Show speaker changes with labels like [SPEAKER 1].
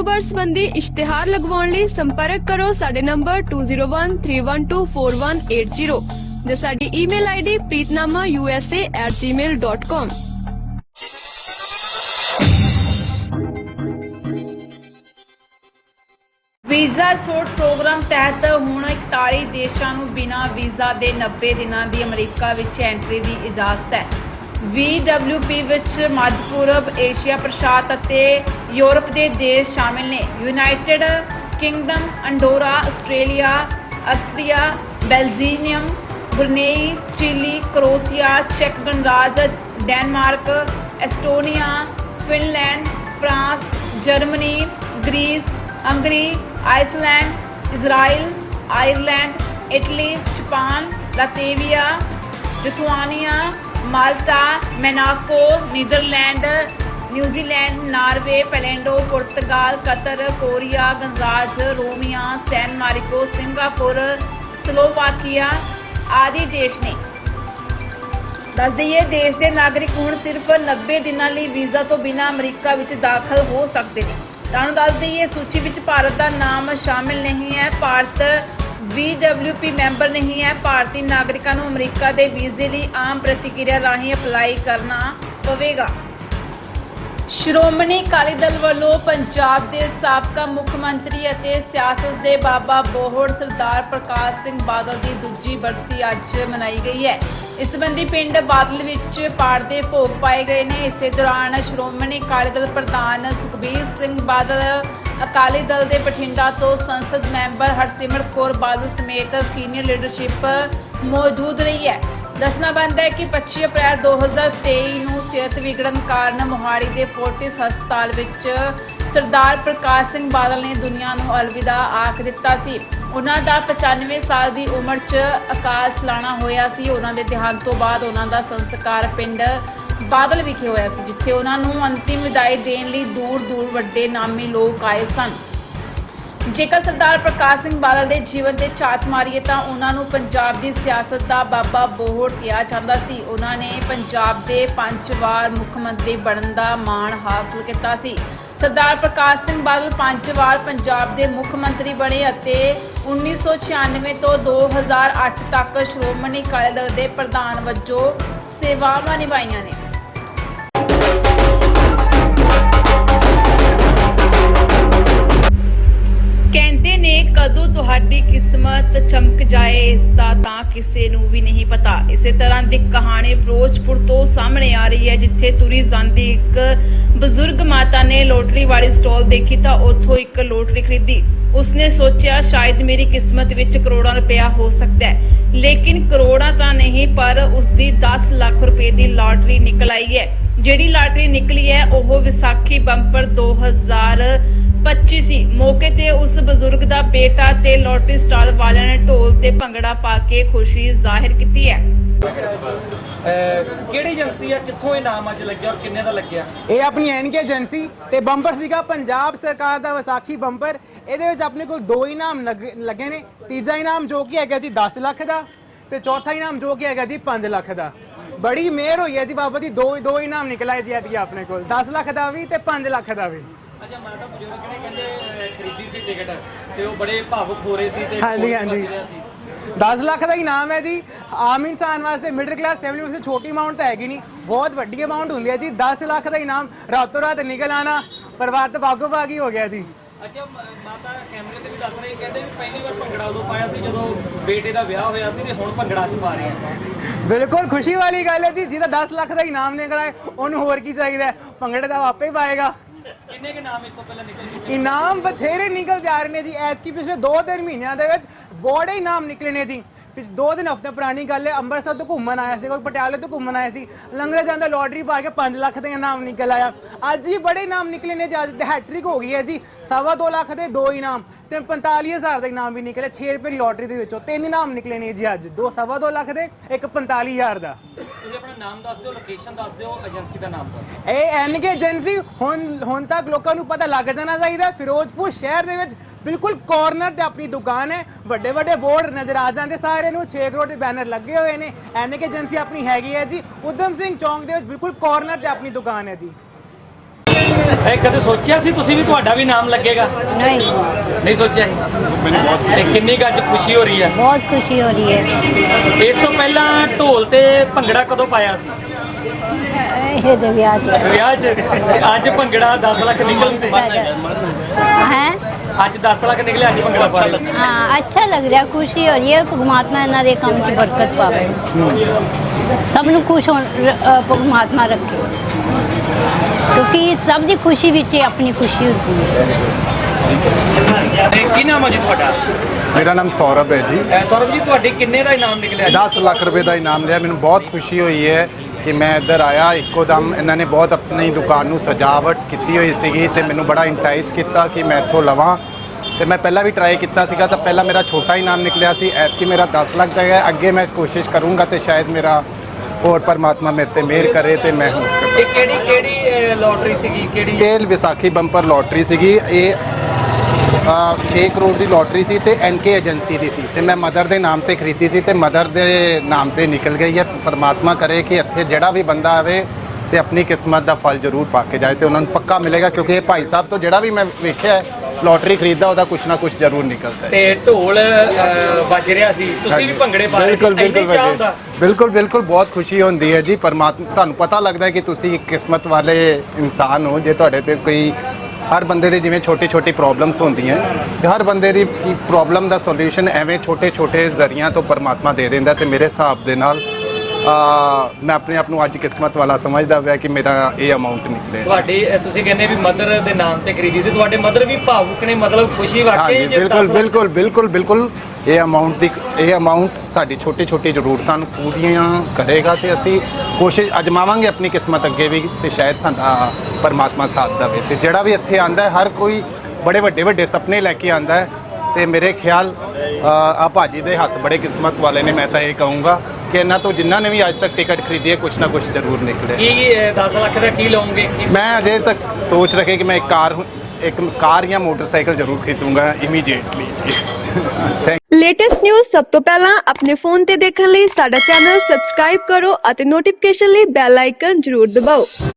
[SPEAKER 1] ਕਾਰੋਬਾਰ ਸੰਬੰਧੀ ਇਸ਼ਤਿਹਾਰ ਲਗਵਾਉਣ ਲਈ ਸੰਪਰਕ ਕਰੋ ਸਾਡੇ ਨੰਬਰ 2013124180 ਜਾਂ ਸਾਡੀ ਈਮੇਲ ਆਈਡੀ preetnamausa@gmail.com
[SPEAKER 2] ਵੀਜ਼ਾ ਛੋਟ ਪ੍ਰੋਗਰਾਮ ਤਹਿਤ ਹੁਣ 41 ਦੇਸ਼ਾਂ ਨੂੰ ਬਿਨਾਂ ਵੀਜ਼ਾ ਦੇ 90 ਦਿਨਾਂ ਦੀ ਅਮਰੀਕਾ ਵਿੱਚ ਐਂਟਰੀ ਦੀ ਇਜਾਜ਼ਤ ਹੈ। VWP ਵਿੱਚ ਮੱਧ ਪੂਰਬ ਏਸ਼ੀਆ ਪ੍ਰਸ਼ਾਂਤ ਅਤੇ ਯੂਰਪ ਦੇ ਦੇਸ਼ ਸ਼ਾਮਿਲ ਨੇ। United Kingdom, Andorra, Australia Austria Belgium, Brunei, Chile, Croatia, check ਗਣਰਾਜ, Denmark, Estonia, Finland, France, Germany, Greece, Hungary, Iceland, Israel, Ireland, Italy, Japan, Latvia, Lithuania Malta, Monaco, Netherland, New Zealand, Norway, Poland, Portugal, Qatar, Korea, ਗਣਰਾਜ, Romania, San Marino, Singapore, Slovakia ਆਦਿ ਦੇਸ਼ ਨੇ। ਦੱਸ ਦਈਏ, ਦੇਸ਼ ਦੇ ਨਾਗਰਿਕ ਹੁਣ ਸਿਰਫ 90 ਦਿਨਾਂ ਲਈ ਵੀਜ਼ਾ ਤੋਂ ਬਿਨਾਂ ਅਮਰੀਕਾ ਵਿੱਚ ਦਾਖਲ ਹੋ ਸਕਦੇ ਨੇ। ਤੁਹਾਨੂੰ ਦੱਸ ਦਈਏ, ਸੂਚੀ ਵਿੱਚ ਭਾਰਤ ਦਾ ਨਾਮ ਸ਼ਾਮਿਲ ਨਹੀਂ ਹੈ। ਭਾਰਤ VWP ਮੈਂਬਰ ਨਹੀਂ ਹੈ। ਭਾਰਤੀ ਨਾਗਰਿਕਾਂ ਨੂੰ ਅਮਰੀਕਾ ਦੇ ਵੀਜ਼ੇ ਲਈ ਆਮ ਪ੍ਰਤੀਕਿਰਿਆ ਰਾਹੀਂ ਅਪਲਾਈ ਕਰਨਾ ਪਵੇਗਾ। ਸ਼੍ਰੋਮਣੀ ਅਕਾਲੀ ਦਲ ਵੱਲੋਂ ਪੰਜਾਬ ਦੇ ਸਾਬਕਾ ਮੁੱਖ ਮੰਤਰੀ ਅਤੇ ਸਿਆਸਤ ਦੇ ਬਾਬਾ ਬੋਹੜ ਸਰਦਾਰ ਪ੍ਰਕਾਸ਼ ਸਿੰਘ ਬਾਦਲ ਦੀ ਦੂਜੀ ਬਰਸੀ ਅੱਜ ਮਨਾਈ ਗਈ ਹੈ। ਇਸ ਸੰਬੰਧੀ ਪਿੰਡ ਬਾਦਲ ਵਿੱਚ ਪਾੜ ਦੇ ਭੋਗ ਪਾਏ ਗਏ ਨੇ। ਇਸੇ ਦੌਰਾਨ ਸ਼੍ਰੋਮਣੀ ਅਕਾਲੀ ਦਲ ਪ੍ਰਧਾਨ ਸੁਖਬੀਰ ਸਿੰਘ ਬਾਦਲ, ਅਕਾਲੀ ਦਲ ਦੇ ਬਠਿੰਡਾ ਤੋਂ ਸੰਸਦ ਮੈਂਬਰ ਹਰਸਿਮਰਤ ਕੌਰ ਬਾਦਲ ਸਮੇਤ ਸੀਨੀਅਰ ਲੀਡਰਸ਼ਿਪ ਮੌਜੂਦ ਰਹੀ ਹੈ। ਦੱਸਣਾ ਬਣਦਾ ਹੈ ਕਿ 25 ਅਪ੍ਰੈਲ 2023 ਨੂੰ ਸਿਹਤ ਵਿਗੜਨ ਕਾਰਨ ਮੋਹਾਲੀ ਦੇ ਫੋਰਟਿਸ ਹਸਪਤਾਲ ਵਿੱਚ ਸਰਦਾਰ ਪ੍ਰਕਾਸ਼ ਸਿੰਘ ਬਾਦਲ ਨੇ ਦੁਨੀਆ ਨੂੰ ਅਲਵਿਦਾ ਆਖ ਦਿੱਤਾ ਸੀ। ਉਹਨਾਂ ਦਾ 95 ਸਾਲ ਦੀ ਉਮਰ 'ਚ ਅਕਾਲ ਚਲਾਣਾ ਹੋਇਆ ਸੀ। ਉਹਨਾਂ ਦੇ ਦੇਹਾਂਤ ਤੋਂ ਬਾਅਦ ਉਹਨਾਂ ਦਾ ਸੰਸਕਾਰ ਪਿੰਡ ਬਾਦਲ ਵਿਖੇ ਹੋਇਆ ਸੀ, ਜਿੱਥੇ ਉਹਨਾਂ ਨੂੰ ਅੰਤਿਮ ਵਿਦਾਈ ਦੇਣ ਲਈ ਦੂਰ ਦੂਰ ਵੱਡੇ ਨਾਮੀ ਲੋਕ ਆਏ ਸਨ। ਜੇਕਰ ਸਰਦਾਰ ਪ੍ਰਕਾਸ਼ ਸਿੰਘ ਬਾਦਲ ਦੇ ਜੀਵਨ ਤੇ ਛਾਤ ਮਾਰੀਏ ਤਾਂ ਉਹਨਾਂ ਨੂੰ ਪੰਜਾਬ ਦੀ ਸਿਆਸਤ ਦਾ ਬਾਬਾ ਬੋਹੜ ਕਿਹਾ ਜਾਂਦਾ ਸੀ। ਉਹਨਾਂ ਨੇ ਪੰਜਾਬ ਦੇ ਪੰਜ ਵਾਰ ਮੁੱਖ ਮੰਤਰੀ ਬਣਨ ਦਾ ਮਾਣ ਹਾਸਲ ਕੀਤਾ ਸੀ। ਸਰਦਾਰ ਪ੍ਰਕਾਸ਼ ਸਿੰਘ ਬਾਦਲ ਪੰਜ ਵਾਰ ਪੰਜਾਬ ਦੇ ਮੁੱਖ ਮੰਤਰੀ ਬਣੇ ਅਤੇ 1996 ਤੋਂ 2008 ਤੱਕ ਸ਼੍ਰੋਮਣੀ ਅਕਾਲੀ ਦਲ ਦੇ ਪ੍ਰਧਾਨ ਵਜੋਂ ਸੇਵਾਵਾਂ ਨਿਭਾਈਆਂ ਨੇ। ਕਦੋਂ ਤੁਹਾਡੀ ਕਿਸਮਤ ਚਮਕ ਜਾਏ ਇਸ ਦਾ, ਤਾਂ ਕਿਸੇ ਨੂੰ ਵੀ ਨਹੀਂ ਪਤਾ। ਇਸੇ ਤਰ੍ਹਾਂ ਦੀ ਕਹਾਣੀ ਫਿਰੋਜ਼ਪੁਰ ਤੋਂ ਸਾਹਮਣੇ ਆ ਰਹੀ ਹੈ, ਜਿੱਥੇ ਤੁਰੀ ਜਾਂਦੀ ਇੱਕ ਬਜ਼ੁਰਗ ਮਾਤਾ ਨੇ ਲੋਟਰੀ ਵਾਲੀ ਸਟਾਲ ਦੇਖੀ ਤਾਂ ਉੱਥੋਂ ਇੱਕ ਲੋਟਰੀ ਖਰੀਦੀ। ਉਸਨੇ ਸੋਚਿਆ, ਸ਼ਾਇਦ ਮੇਰੀ ਕਿਸਮਤ ਵਿੱਚ ਕਰੋੜਾਂ ਰੁਪਇਆ ਹੋ ਸਕਦਾ ਹੈ। ਲੇਕਿਨ ਕਰੋੜਾਂ ਤਾਂ ਨਹੀਂ, ਪਰ ਉਸਦੀ 10 ਲੱਖ ਰੁਪਏ ਦੀ ਲਾਟਰੀ ਨਿਕਲ ਆਈ ਹੈ। ਜਿਹੜੀ ਲਾਟਰੀ ਨਿਕਲੀ ਹੈ, ਉਹ ਵਿਸਾਖੀ ਬੰਪਰ 2025 ਸੀ। ਮੌਕੇ ਤੇ ਉਸ ਬਜ਼ੁਰਗ ਦਾ ਬੇਟਾ ਤੇ ਲੋਟਰੀ ਸਟਾਲ ਵਾਲਿਆਂ ਨੇ ਢੋਲ ਤੇ ਭੰਗੜਾ ਪਾ ਕੇ ਖੁਸ਼ੀ ਜ਼ਾਹਿਰ ਕੀਤੀ ਹੈ।
[SPEAKER 3] ਅਹ ਕਿਹੜੀ ਏਜੰਸੀ ਆ? ਕਿੱਥੋਂ ਇਹ ਨਾਮ ਅੱਜ ਲੱਗਿਆ ਔਰ ਕਿੰਨੇ ਦਾ ਲੱਗਿਆ?
[SPEAKER 4] ਇਹ ਆਪਣੀ ਐਨਕੇ ਏਜੰਸੀ ਤੇ ਬੰਪਰ ਸੀਗਾ। ਪੰਜਾਬ ਸਰਕਾਰ ਦਾ ਵਿਸਾਖੀ ਬੰਪਰ ਇਹਦੇ ਵਿੱਚ ਆਪਣੇ ਕੋਲ ਦੋ ਇਨਾਮ ਲੱਗ- ਲੱਗੇ ਨੇ। ਤੀਜਾ ਇਨਾਮ ਜੋ ਕਿ ਹੈਗਾ ਜੀ 10 ਲੱਖ ਦਾ ਤੇ ਚੌਥਾ ਇਨਾਮ ਜੋ ਕਿ ਹੈਗਾ ਜੀ 5 ਲੱਖ ਦਾ। ਬੜੀ ਮਿਹਰ ਹੋਈ ਹੈ ਜੀ ਬਾਬਾ ਜੀ। ਦੋ ਦੋ ਇਨਾਮ ਨਿਕਲ ਆਏ ਜੀ ਆਪਣੇ ਕੋਲ। 10 ਲੱਖ ਦਾ ਵੀ ਤੇ 5 ਲੱਖ ਦਾ ਵੀ।
[SPEAKER 3] ਅੱਛਾ ਮਾਤਾ ਬਜ਼ੁਰਗ ਨੇ ਕਹਿੰਦੇ ਅਹ ਖਰੀਦੀ ਸੀ ਟਿਕਟ? ਤੇ ਉਹ ਬੜੇ ਭਾਵੁਕ ਹੋ ਰਹੇ ਸੀ ਤੇ
[SPEAKER 4] ਹਾਂਜੀ,
[SPEAKER 3] ਬਹੁਤ
[SPEAKER 4] ਹਾਂਜੀ।
[SPEAKER 3] ਵੱਜ ਰਿਹਾ ਸੀ।
[SPEAKER 4] 10 ਲੱਖ ਦਾ ਇਨਾਮ ਹੈ ਜੀ। ਆਮ ਇਨਸਾਨ ਵਾਸਤੇ ਮਿਡਲ ਕਲਾਸ ਫੈਮਿਲੀ ਵਾਸਤੇ ਛੋਟੀ ਅਮਾਉਂਟ ਤਾਂ ਹੈਗੀ ਨਹੀਂ। ਬਹੁਤ ਵੱਡੀ ਅਮਾਉਂਟ ਹੁੰਦੀ ਹੈ ਜੀ। 10 ਲੱਖ ਦਾ ਇਨਾਮ ਰਾਤੋਂ ਰਾਤ ਨਿਕਲ ਆਣਾ ਪਰਿਵਾਰ ਤਾਂ ਬਾਗੋ ਬਾਗ ਹੀ ਗਿਆ ਜੀ।
[SPEAKER 3] ਅੱਛਾ ਮ- ਮਾਤਾ ਕੈਮਰੇ ਤੇ ਵੀ ਦੱਸ ਰਹੀ ਕਹਿੰਦੇ ਵੀ ਪਹਿਲੀ ਵਾਰ ਭੰਗੜਾ ਉਦੋਂ ਪਾਇਆ ਸੀ ਜਦੋਂ ਬੇਟੇ ਦਾ ਵਿਆਹ ਹੋਇਆ ਸੀ ਤੇ ਹੁਣ ਭੰਗੜਾ ਅੱਜ ਪਾ ਰਹੇ ਆ
[SPEAKER 4] ਬਿਲਕੁਲ ਖੁਸ਼ੀ ਵਾਲੀ ਗੱਲ ਹੈ ਜੀ। ਜਿਹਦਾ 10 ਲੱਖ ਦਾ ਇਨਾਮ ਨਿਕਲ ਆਏ ਉਹਨੂੰ ਹੋਰ ਕੀ ਚਾਹੀਦਾ? ਭੰਗੜੇ ਦਾ ਆਪੇ ਪਾਏਗਾ।
[SPEAKER 3] ਕਿੰਨੇ ਕੇ ਨਾਮ ਇਸ ਤੋਂ ਪਹਿਲਾਂ ਨਿਕਲ ਚੁੱਕੇ
[SPEAKER 4] ਇਨਾਮ ਬਥੇਰੇ ਨਿਕਲ ਜਾ ਰਹੇ ਨੇ ਜੀ। ਐਤਕੀ ਪਿਛਲੇ 2-3 ਮਹੀਨਿਆਂ ਦੇ ਵਿੱਚ ਬੜੇ ਇਨਾਮ ਨਿਕਲੇ ਨੇ ਜੀ। ਪਿਛ ਦੋ ਦਿਨ ਹਫ਼ਤੇ ਪੁਰਾਣੀ ਗੱਲ ਹੈ ਅੰਮ੍ਰਿਤਸਰ ਤੋਂ ਘੁੰਮਣ ਆਇਆ ਸੀ ਕੋਈ ਪਟਿਆਲੇ ਤੋਂ ਘੁੰਮਣ ਆਇਆ ਸੀ ਲੰਗਰੇ ਜਾਂਦਾ ਲੋਟਰੀ ਪਾ ਕੇ 5 ਲੱਖ ਦੇ ਇਨਾਮ ਨਿਕਲ ਆਇਆ। ਅੱਜ ਹੀ ਬੜੇ ਇਨਾਮ ਨਿਕਲੇ ਨੇ ਜੀ ਅੱਜ ਤੇ ਹੈਟ੍ਰਿਕ ਹੋ ਗਈ ਹੈ ਜੀ। ਸਵਾ ਦੋ ਲੱਖ ਦੇ ਦੋ ਇਨਾਮ ਤੇ 45000 ਦਾ ਇਨਾਮ ਵੀ ਨਿਕਲੇ 6 ਰੁਪਏ ਦੀ ਲੋਟਰੀ ਦੇ ਵਿੱਚੋਂ। ਤਿੰਨ ਇਨਾਮ ਨਿਕਲੇ ਨੇ ਜੀ ਅੱਜ। ਦੋ ਸਵਾ ਦੋ ਲੱਖ ਦੇ ਇੱਕ 45000 ਦਾ।
[SPEAKER 3] ਤੁਸੀਂ ਆਪਣਾ ਨਾਮ ਦੱਸ ਦਿਓ ਲੋਕੇਸ਼ਨ ਦੱਸ ਦਿਓ ਏਜੰਸੀ ਦਾ ਨਾਮ ਦੱਸ ਦਿਓ।
[SPEAKER 4] ਇਹ ਐਨਕੇ ਏਜੰਸੀ ਹੁਣ ਹੁਣ ਤੱਕ ਲੋਕਾਂ ਨੂੰ ਪਤਾ ਲੱਗ ਜਾਣਾ ਚਾਹੀਦਾ। ਫਿਰੋਜ਼ਪੁਰ ਸ਼ਹਿਰ ਦੇ ਵਿੱਚ ਬਿਲਕੁਲ ਕਾਰਨਰ ਤੇ ਆਪਣੀ ਦੁਕਾਨ ਹੈ। ਵੱਡੇ ਵੱਡੇ ਬੋਰਡ ਨਜ਼ਰ ਆ ਜਾਂਦੇ ਸਾਰੇ ਨੂੰ। 6 ਕਰੋੜ ਦੇ ਬੈਨਰ ਲੱਗੇ ਹੋਏ ਨੇ। ਐਨਕ ਏਜੰਸੀ ਆਪਣੀ ਹੈਗੀ ਹੈ ਜੀ। ਉਦਮ ਸਿੰਘ ਚੌਂਕ ਦੇ ਵਿੱਚ ਬਿਲਕੁਲ ਕਾਰਨਰ ਤੇ ਆਪਣੀ ਦੁਕਾਨ ਹੈ ਜੀ।
[SPEAKER 3] ਇਹ ਕਦੇ ਸੋਚਿਆ ਸੀ ਤੁਸੀਂ ਵੀ ਤੁਹਾਡਾ ਵੀ ਨਾਮ ਲੱਗੇਗਾ?
[SPEAKER 5] ਨਹੀਂ।
[SPEAKER 3] ਨਹੀਂ ਸੋਚਿਆ ਮੈਨੂੰ ਬਹੁਤ ਕਿੰਨੀ ਗੱਜ ਖੁਸ਼ੀ ਹੋ ਰਹੀ ਹੈ?
[SPEAKER 5] ਬਹੁਤ ਖੁਸ਼ੀ ਹੋ ਰਹੀ ਹੈ।
[SPEAKER 3] ਇਸ ਤੋਂ ਪਹਿਲਾਂ ਢੋਲ ਤੇ ਭੰਗੜਾ ਕਦੋਂ ਪਾਇਆ ਸੀ?
[SPEAKER 5] ਇਹ ਦੇ ਵਿਆਹ ਤੇ।
[SPEAKER 3] ਵਿਆਹ ਚ? ਅੱਜ ਭੰਗੜਾ 10 ਲੱਖ ਨਿਕਲ
[SPEAKER 5] ਹੈ?
[SPEAKER 3] ਅੱਜ 10 ਲੱਖ ਨਿਕਲੇ ਅੱਜ ਭੰਗੜਾ ਪਾ ਰਹੇ
[SPEAKER 5] हाँ अच्छा लग रहा है खुशी हो रही है परमात्मा इन्हों ਦੇ ਕੰਮ 'ਚ ਬਰਕਤ ਪਾਵੇ ਸਭ ਨੂੰ ਖੁਸ਼ ਹੋਣ ਰ- ਅ, ਪਰਮਾਤਮਾ ਰੱਖੇ ਕਿਉਂਕਿ ਸਭ ਦੀ ਖੁਸ਼ੀ ਵਿੱਚ ਹੀ ਆਪਣੀ ਖੁਸ਼ੀ ਹੁੰਦੀ ਹੈ
[SPEAKER 3] ਤੇ ਕੀ ਨਾਮ ਹੈ ਜੀ ਤੁਹਾਡਾ
[SPEAKER 6] ਮੇਰਾ ਨਾਮ ਸੌਰਭ ਹੈ ਜੀ
[SPEAKER 3] ਅਹ ਸੌਰਵ ਜੀ ਤੁਹਾਡੀ ਕਿੰਨੇ ਦਾ ਇਨਾਮ ਨਿਕਲਿਆ ਜੀ?
[SPEAKER 6] 10 ਲੱਖ ਰੁਪਏ ਦਾ ਇਨਾਮ ਲਿਆ ਮੈਨੂੰ ਬਹੁਤ ਖੁਸ਼ੀ ਹੋਈ ਹੈ ਕਿ ਮੈਂ ਇੱਧਰ ਆਇਆ ਇੱਕੋ ਦਮ ਇਹਨਾਂ ਨੇ ਬਹੁਤ ਆਪਣੀ ਦੁਕਾਨ ਨੂੰ ਸਜਾਵਟ ਕੀਤੀ ਹੋਈ ਸੀਗੀ ਤੇ ਮੈਨੂੰ ਬੜਾ ਇੰਟਾਈਸ ਕੀਤਾ ਕਿ ਮੈਂ ਇੱਥੋਂ ਲਵਾਂ। ਤੇ ਮੈਂ ਪਹਿਲਾਂ ਵੀ ਟਰਾਈ ਕੀਤਾ ਸੀਗਾ ਤਾਂ ਪਹਿਲਾਂ ਮੇਰਾ ਛੋਟਾ ਇਨਾਮ ਨਿਕਲਿਆ ਸੀ ਐਤਕੀ ਮੇਰਾ 10 ਲੱਖ ਦਾ ਹੈ। ਅੱਗੇ ਮੈਂ ਕੋਸ਼ਿਸ਼ ਕਰੂੰਗਾ ਤੇ ਸ਼ਾਇਦ ਮੇਰਾ ਹੋਰ ਪਰਮਾਤਮਾ ਮੇਰੇ ਤੇ ਮਿਹਰ ਕਰੇ ਤੇ ਮੈਂ।
[SPEAKER 3] ਇਹ ਕਿਹੜੀ ਕਿਹੜੀ ਲੋਟਰੀ ਸੀਗੀ? ਕਿਹੜੀ
[SPEAKER 6] ਇਹ ਵਿਸਾਖੀ ਬੰਪਰ ਲੋਟਰੀ ਸੀਗੀ। ਇਹ 6 ਕਰੋੜ ਦੀ ਲੋਟਰੀ ਸੀ ਤੇ ਐਨਕੇ ਏਜੰਸੀ ਦੀ ਸੀ। ਤੇ ਮੈਂ ਮਦਰ ਦੇ ਨਾਮ ਤੇ ਖਰੀਦੀ ਸੀ ਤੇ ਮਦਰ ਦੇ ਨਾਮ ਤੇ ਨਿਕਲ ਗਈ ਹੈ। ਪਰਮਾਤਮਾ ਕਰੇ ਕਿ ਇੱਥੇ ਜਿਹੜਾ ਵੀ ਬੰਦਾ ਆਵੇ ਤੇ ਆਪਣੀ ਕਿਸਮਤ ਦਾ ਫਲ ਜ਼ਰੂਰ ਪਾ ਕੇ ਜਾਏ ਤੇ ਉਹਨਾਂ ਨੂੰ ਪੱਕਾ ਮਿਲੇਗਾ ਕਿਉਂਕਿ ਇਹ ਭਾਈ ਸਾਹਿਬ ਤੋਂ ਜਿਹੜਾ ਵੀ ਮੈਂ ਵੇਖਿਆ ਹੈ, ਲੋਟਰੀ ਖਰੀਦਦਾ ਉਹਦਾ ਕੁਛ ਨਾ ਕੁਛ ਜ਼ਰੂਰ ਨਿਕਲਦਾ ਹੈ।
[SPEAKER 3] ਤੇ ਢੋਲ ਵੱਜ ਰਿਹਾ ਸੀ। ਤੁਸੀਂ ਵੀ ਭੰਗੜੇ ਪਾ ਰਹੇ ਸੀ
[SPEAKER 6] ਬਿਲਕੁਲ
[SPEAKER 3] ਇੰਨੀ
[SPEAKER 6] ਬਿਲਕੁਲ
[SPEAKER 3] ਚਾਹ ਹੁੰਦਾ।
[SPEAKER 6] ਬਿਲਕੁਲ ਬਿਲਕੁਲ ਬਹੁਤ ਖੁਸ਼ੀ ਹੁੰਦੀ ਹੈ ਜੀ। ਪਰਮਾਤਮਾ ਤੁਹਾਨੂੰ ਪਤਾ ਲੱਗਦਾ ਹੈ ਕਿ ਤੁਸੀਂ ਕਿਸਮਤ ਵਾਲੇ ਇਨਸਾਨ ਹੋ। ਜੇ ਤੁਹਾਡੇ ਤੇ ਕੋਈ ਹਰ ਬੰਦੇ ਦੇ ਜਿਵੇਂ ਛੋਟੀ ਛੋਟੀ ਪ੍ਰੋਬਲਮਸ ਹੁੰਦੀਆਂ ਤੇ ਹਰ ਬੰਦੇ ਦੀ ਪ੍ਰੋਬਲਮ ਦਾ ਸੋਲੂਸ਼ਨ ਐਵੇਂ ਛੋਟੇ ਛੋਟੇ ਜ਼ਰੀਆਂ ਤੋਂ ਪਰਮਾਤਮਾ ਦੇ ਦਿੰਦਾ ਤੇ ਮੇਰੇ ਹਿਸਾਬ ਦੇ ਨਾਲ ਆ ਮੈਂ ਆਪਣੇ ਆਪ ਨੂੰ ਅੱਜ ਕਿਸਮਤ ਵਾਲਾ ਸਮਝਦਾ ਪਿਆ ਕਿ ਮੇਰਾ ਇਹ ਅਮਾਉਂਟ ਨਿਕਲੇ
[SPEAKER 3] ਤੁਹਾਡੀ ਤੁਸੀਂ ਕਹਿੰਦੇ ਵੀ ਮਦਰ ਦੇ ਨਾਮ ਤੇ ਖਰੀਦੀ ਸੀ ਤੁਹਾਡੇ ਮਦਰ ਵੀ ਭਾਵੁਕ ਨੇ ਮਤਲਬ ਖੁਸ਼ੀ ਵਾਕਈ
[SPEAKER 6] ਬਿਲਕੁਲ ਬਿਲਕੁਲ ਬਿਲਕੁਲ ਬਿਲਕੁਲ ਇਹ ਅਮਾਉਂਟ ਦੀ ਇਹ ਅਮਾਉਂਟ ਸਾਡੀ ਛੋਟੀ ਛੋਟੀ ਜ਼ਰੂਰਤਾਂ ਨੂੰ ਪੂਰੀਆਂ ਕਰੇਗਾ ਤੇ ਅਸੀਂ ਕੋਸ਼ਿਸ਼ ਅਜਮਾਵਾਂਗੇ ਆਪਣੀ ਕਿਸਮਤ ਅੱਗੇ ਵੀ ਤੇ ਸ਼ਾਇਦ ਸਾਡਾ ਪਰਮਾਤਮਾ ਸਾਥ ਦੇਵੇ ਤੇ ਜਿਹੜਾ ਵੀ ਇੱਥੇ ਆਂਦਾ ਹੈ ਹਰ ਕੋਈ ਬੜੇ ਵੱਡੇ ਵੱਡੇ ਸੁਪਨੇ ਲੈ ਕੇ ਆਂਦਾ ਹੈ ਤੇ ਮੇਰੇ ਖਿਆਲ ਆ ਭਾਜੀ ਦੇ ਹੱਥ ਬੜੇ ਕਿਸਮਤ ਵਾਲੇ ਨੇ ਮੈਂ ਤਾਂ ਇਹ ਕਹੂੰਗਾ ਕਿ ਇਹਨਾਂ ਤੋਂ ਜਿਨ੍ਹਾਂ ਨੇ ਵੀ ਅੱਜ ਤੱਕ ਟਿਕਟ ਖਰੀਦੀ ਹੈ ਕੁਛ ਨਾ ਕੁਛ ਜ਼ਰੂਰ ਨਿਕਲੇ।
[SPEAKER 3] ਕੀ 10 ਲੱਖ ਦਾ ਕੀ ਲਓਗੇ?
[SPEAKER 6] ਮੈਂ ਅਜੇ ਤੱਕ ਸੋਚ ਰੱਖੇ ਕਿ ਮੈਂ ਇੱਕ ਕਾਰ ਇੱਕ ਕਾਰ ਜਾਂ ਮੋਟਰਸਾਈਕਲ ਜ਼ਰੂਰ ਖਰੀਦੂੰਗਾ ਇਮੀਡੀਏਟਲੀ ਥੈਂਕ
[SPEAKER 1] ਲੇਟੈਸਟ ਨਿਊਜ਼ ਸਭ ਤੋਂ ਪਹਿਲਾਂ ਆਪਣੇ ਫੋਨ ਤੇ ਦੇਖਣ ਲਈ ਸਾਡਾ ਚੈਨਲ ਸਬਸਕ੍ਰਾਈਬ ਕਰੋ ਅਤੇ ਨੋਟੀਫਿਕੇਸ਼ਨ ਲਈ ਬੈਲ ਆਈਕਨ ਜ਼ਰੂਰ ਦਬਾਓ।